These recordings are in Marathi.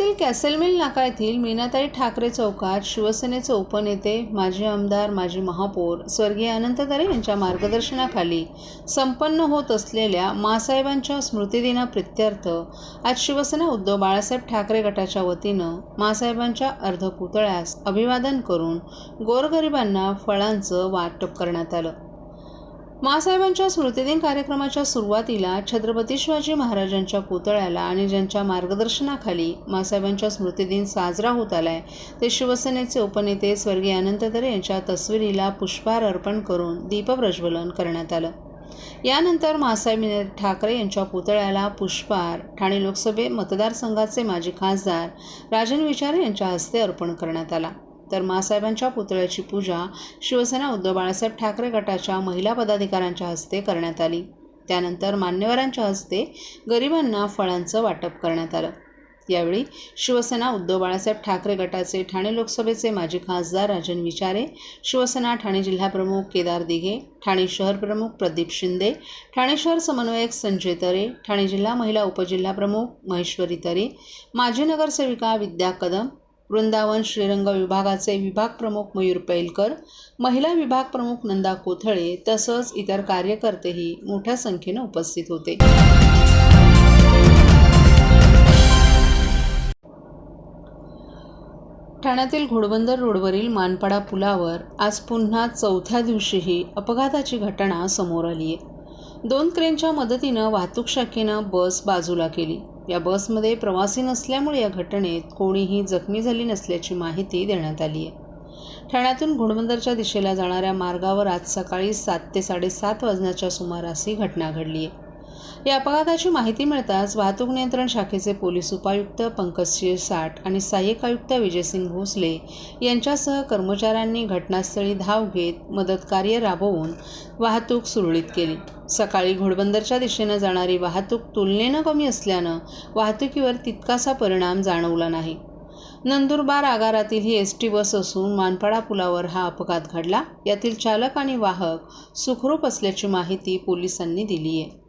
पुण्यातील कॅसलमिल नाका येथील मीनाताई ठाकरे चौकात शिवसेनेचे उपनेते माजी आमदार माजी महापौर स्वर्गीय अनंत दरे यांच्या मार्गदर्शनाखाली संपन्न होत असलेल्या मासाहेबांच्या स्मृतिदिना प्रित्यर्थ आज शिवसेना उद्धव बाळासाहेब ठाकरे गटाच्या वतीनं मासाहेबांच्या अर्धपुतळ्यास अभिवादन करून गोरगरिबांना फळांचं वाटप करण्यात आलं. मासाहेबांच्या स्मृतिदिन कार्यक्रमाच्या सुरुवातीला छत्रपती शिवाजी महाराजांच्या पुतळ्याला आणि ज्यांच्या मार्गदर्शनाखाली मासाहेबांच्या स्मृतिदिन साजरा होत आलाय ते शिवसेनेचे उपनेते स्वर्गीय अनंत दरे यांच्या तस्वीरीला पुष्पहार अर्पण करून दीपप्रज्वलन करण्यात आलं. यानंतर मासाहेब ठाकरे यांच्या पुतळ्याला पुष्पहार ठाणे लोकसभे मतदारसंघाचे माजी खासदार राजन विचारे यांच्या हस्ते अर्पण करण्यात आला. तर मासाहेबांच्या पुतळ्याची पूजा शिवसेना उद्धव बाळासाहेब ठाकरे गटाच्या महिला पदाधिकाऱ्यांच्या हस्ते करण्यात आली. त्यानंतर मान्यवरांच्या हस्ते गरिबांना फळांचं वाटप करण्यात आलं. यावेळी शिवसेना उद्धव बाळासाहेब ठाकरे गटाचे ठाणे लोकसभेचे माजी खासदार राजन विचारे शिवसेना ठाणे जिल्हाप्रमुख केदार दिघे ठाणे शहर प्रमुख प्रदीप शिंदे ठाणे शहर समन्वयक संजय तरे ठाणे जिल्हा महिला उपजिल्हाप्रमुख महेश्वरी तरे माजी नगरसेविका विद्या कदम वृंदावन श्रीरंग विभागाचे विभाग प्रमुख मयूर पैलकर महिला विभाग प्रमुख नंदा कोथळे तसंच इतर कार्यकर्तेही मोठ्या संख्येनं उपस्थित होते. ठाण्यातील घोडबंदर रोडवरील मानपाडा पुलावर आज पुन्हा चौथ्या दिवशीही अपघाताची घटना समोर आली आहे दोन क्रेनच्या मदतीनं वाहतूक शाखेनं बस बाजूला केली. या बसमध्ये प्रवासी नसल्यामुळे या घटनेत कोणीही जखमी झाली नसल्याची माहिती देण्यात आली आहे. ठाण्यातून घोडबंदरच्या दिशेला जाणाऱ्या मार्गावर आज सकाळी सात ते साडेसात वाजण्याच्या सुमारास ही घटना घडली आहे. या अपघाताची माहिती मिळताच वाहतूक नियंत्रण शाखेचे पोलीस उपायुक्त पंकजसिंह साठ आणि सहाय्यक आयुक्त विजयसिंग भोसले यांच्यासह कर्मचाऱ्यांनी घटनास्थळी धाव घेत मदतकार्य राबवून वाहतूक सुरळीत केली. सकाळी घोडबंदरच्या दिशेनं जाणारी वाहतूक तुलनेनं कमी असल्यानं वाहतुकीवर तितकासा परिणाम जाणवला नाही. नंदुरबार आगारातील ही एस टी बस असून मानपाडा पुलावर हा अपघात घडला. यातील चालक आणि वाहक सुखरूप असल्याची माहिती पोलिसांनी दिली आहे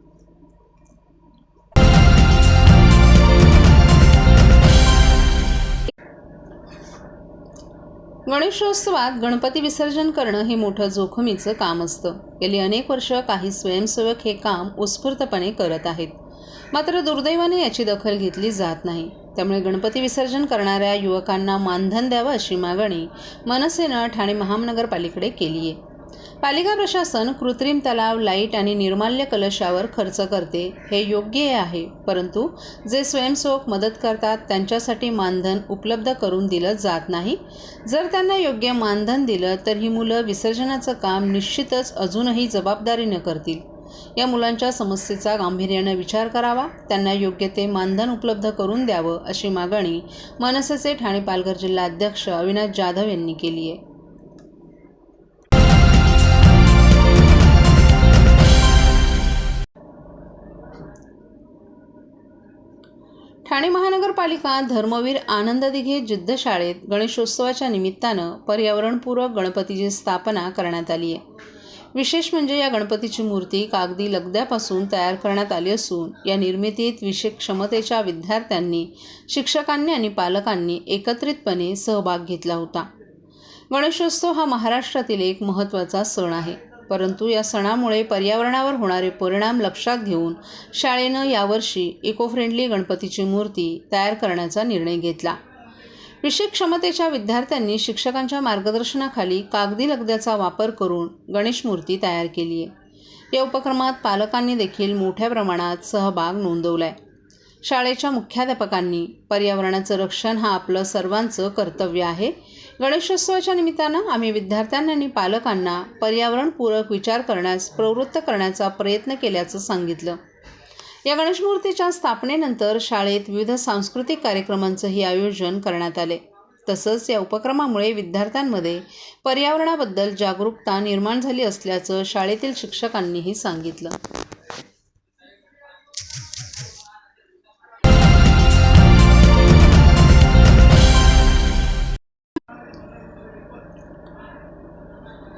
गणेशोत्सवात गणपती विसर्जन करणं हे मोठं जोखमीचं काम असतं. गेली अनेक वर्ष काही स्वयंसेवक हे काम उत्स्फूर्तपणे करत आहेत. मात्र दुर्दैवाने याची दखल घेतली जात नाही. त्यामुळे गणपती विसर्जन करणाऱ्या युवकांना मानधन द्यावं अशी मागणी मनसेनं ठाणे महानगरपालिकेकडे केली आहे पालिका प्रशासन कृत्रिम तलाव लाइट आणि निर्माल्य कलशावर खर्च करते हे योग्य आहे. परंतु जे स्वयंसेवक मदत करतात त्यांच्यासाठी मानधन उपलब्ध करून दिलं जात नाही. जर त्यांना योग्य मानधन दिलं तर ही मुलं विसर्जनाचं काम निश्चितच अजूनही जबाबदारीनं करतील. या मुलांच्या समस्येचा गांभीर्यानं विचार करावा त्यांना योग्य ते मानधन उपलब्ध करून द्यावं अशी मागणी मनसेचे ठाणे पालघर जिल्हा अध्यक्ष अविनाश जाधव यांनी केली आहे. ठाणे महानगरपालिका धर्मवीर आनंद दिघे जिद्द शाळेत गणेशोत्सवाच्या निमित्तानं पर्यावरणपूरक गणपतीची स्थापना करण्यात आली आहे. विशेष म्हणजे या गणपतीची मूर्ती कागदी लगद्यापासून तयार करण्यात आली असून या निर्मितीत विशेष क्षमतेच्या विद्यार्थ्यांनी शिक्षकांनी आणि पालकांनी एकत्रितपणे सहभाग घेतला होता. गणेशोत्सव हा महाराष्ट्रातील एक महत्त्वाचा सण आहे. परंतु या सणामुळे पर्यावरणावर होणारे परिणाम लक्षात घेऊन शाळेनं यावर्षी इको फ्रेंडली गणपतीची मूर्ती तयार करण्याचा निर्णय घेतला. विशेष क्षमतेच्या विद्यार्थ्यांनी शिक्षकांच्या मार्गदर्शनाखाली कागदी लगद्याचा वापर करून गणेश मूर्ती तयार केली आहे. या उपक्रमात पालकांनी देखील मोठ्या प्रमाणात सहभाग नोंदवला आहे शाळेच्या मुख्याध्यापकांनी पर्यावरणाचं रक्षण हा आपलं सर्वांचं कर्तव्य आहे गणेशोत्सवाच्या निमित्तानं आम्ही विद्यार्थ्यांना आणि पालकांना पर्यावरणपूरक विचार करण्यास प्रवृत्त करण्याचा प्रयत्न केल्याचं सांगितलं. या गणेशमूर्तीच्या स्थापनेनंतर शाळेत विविध सांस्कृतिक कार्यक्रमांचंही आयोजन करण्यात आले. तसंच या उपक्रमामुळे विद्यार्थ्यांमध्ये पर्यावरणाबद्दल जागरूकता निर्माण झाली असल्याचं शाळेतील शिक्षकांनीही सांगितलं.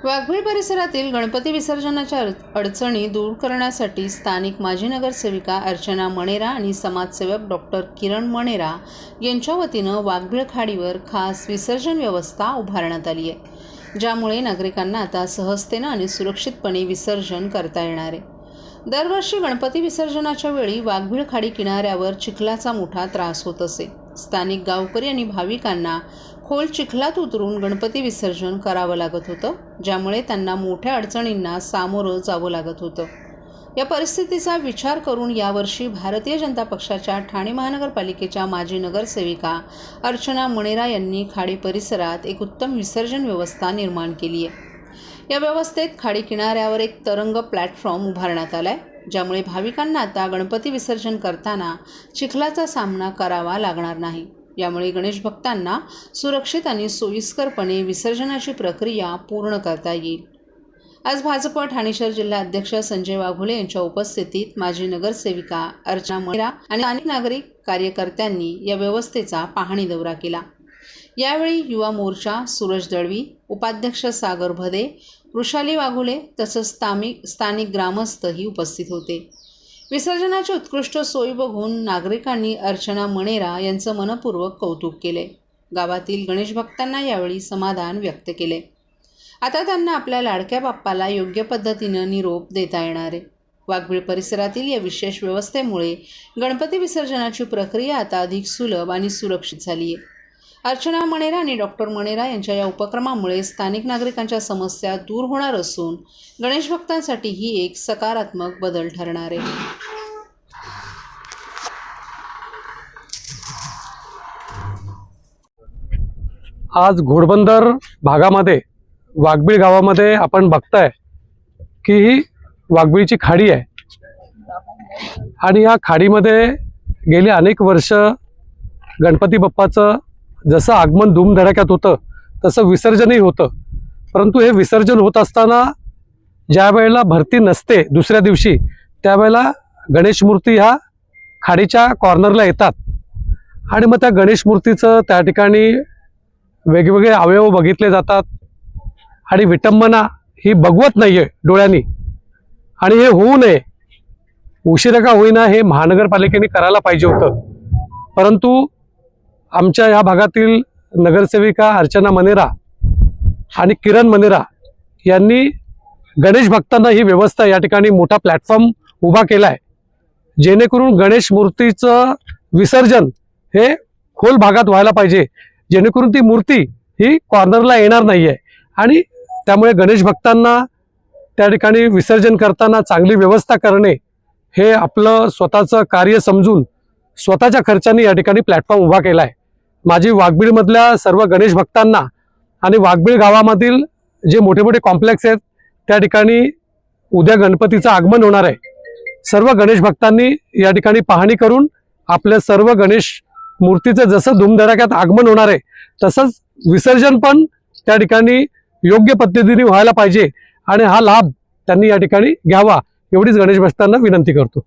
वाघबीळ परिसरातील गणपती विसर्जनाच्या अडचणी दूर करण्यासाठी स्थानिक माजी नगरसेविका अर्चना मणेरा आणि समाजसेवक डॉक्टर किरण मणेरा यांच्या वतीनं वाघबीळ खाडीवर खास विसर्जन व्यवस्था उभारण्यात आली आहे ज्यामुळे नागरिकांना आता सहजतेनं आणि सुरक्षितपणे विसर्जन करता येणार आहे. दरवर्षी गणपती विसर्जनाच्या वेळी वाघबीळ खाडी किनाऱ्यावर चिखलाचा मोठा त्रास होत असे. स्थानिक गावकरी आणि भाविकांना खोल चिखलात उतरून गणपती विसर्जन करावं लागत होतं ज्यामुळे त्यांना मोठ्या अडचणींना सामोरं जावं लागत होतं. या परिस्थितीचा विचार करून यावर्षी भारतीय जनता पक्षाच्या ठाणे महानगरपालिकेच्या माजी नगरसेविका अर्चना मणेरा यांनी खाडी परिसरात एक उत्तम विसर्जन व्यवस्था निर्माण केली आहे. या व्यवस्थेत खाडी किनाऱ्यावर एक तरंग प्लॅटफॉर्म उभारण्यात आला आहे ज्यामुळे भाविकांना आता गणपती विसर्जन करताना चिखलाचा सामना करावा लागणार नाही. यामुळे गणेश भक्तांना सुरक्षित आणि सोयीस्करपणे विसर्जनाची प्रक्रिया पूर्ण करता येईल. आज भाजप ठाणे शहर जिल्हा अध्यक्ष संजय वाघोले यांच्या उपस्थितीत माजी नगरसेविका अर्चना मणेरा आणि अनेक नागरिक कार्यकर्त्यांनी या व्यवस्थेचा पाहणी दौरा केला. यावेळी युवा मोर्चा सूरज दळवी उपाध्यक्ष सागर भदे वृषाली वाघोले तसंच स्थानिक स्थानिक ग्रामस्थही उपस्थित होते. विसर्जनाची उत्कृष्ट सोयी बघून नागरिकांनी अर्चना मणेरा यांचं मनपूर्वक कौतुक केले. गावातील गणेश भक्तांना यावेळी समाधान व्यक्त केले. आता त्यांना आपल्या लाडक्या बाप्पाला योग्य पद्धतीनं निरोप देता येणार आहे. वाघबीळ परिसरातील या विशेष व्यवस्थेमुळे गणपती विसर्जनाची प्रक्रिया आता अधिक सुलभ आणि सुरक्षित झाली आहे अर्चना मणेरा आणि डॉक्टर मणेरा यांच्या या उपक्रमामुळे स्थानिक नागरिकांच्या समस्या दूर होणार असून गणेश भक्तांसाठी ही एक सकारात्मक बदल ठरणार आहे. आज घोडबंदर भागामध्ये वाघबीळ गावामध्ये आपण बघताय की ही वाघबीळची खाडी आहे. आणि या खाडीमध्ये गेली अनेक वर्ष गणपती बाप्पाचं जसं आगमन धूमधडाक्यात होतं तसं विसर्जनही होतं. परंतु हे विसर्जन होत असताना ज्या वेळेला भरती नसते दुसऱ्या दिवशी त्यावेळेला गणेश मूर्ती ह्या खाडीच्या कॉर्नरला येतात. आणि मग त्या गणेश मूर्तीचं त्या ठिकाणी वेगवेगळे अवयव बघितले जातात. आणि विटंबना ही बघवत नाही आहे डोळ्यांनी. आणि हे होऊ नये. उशिरा का होईना हे महानगरपालिकेने करायला पाहिजे होतं. परंतु आमच्या या भागातील नगरसेविका अर्चना मनेरा आणि किरण मनेरा यांनी गणेश भक्तांना ही व्यवस्था या ठिकाणी मोठा प्लॅटफॉर्म उभा केला आहे जेणेकरून गणेश मूर्तीचं विसर्जन हे खोल भागात व्हायला पाहिजे. जेणेकरून ती मूर्ती ही कॉर्नरला येणार नाही आहे आणि त्यामुळे गणेश भक्तांना त्या ठिकाणी विसर्जन करताना चांगली व्यवस्था करणे हे आपलं स्वतःचं कार्य समजून स्वतःच्या खर्चाने या ठिकाणी प्लॅटफॉर्म उभा केला आहे माझी वाघबीडमधल्या सर्व गणेश भक्तांना आणि वाघबीड गावामधील जे मोठे मोठे कॉम्प्लेक्स आहेत त्या ठिकाणी उद्या गणपतीचं आगमन होणार आहे. सर्व गणेश भक्तांनी या ठिकाणी पाहणी करून आपल्या सर्व गणेश मूर्तीचं जसं धूमधडाक्यात आगमन होणार आहे तसंच विसर्जन पण त्या ठिकाणी योग्य पद्धतीने व्हायला पाहिजे आणि हा लाभ त्यांनी या ठिकाणी घ्यावा एवढीच गणेश भक्तांना विनंती करतो.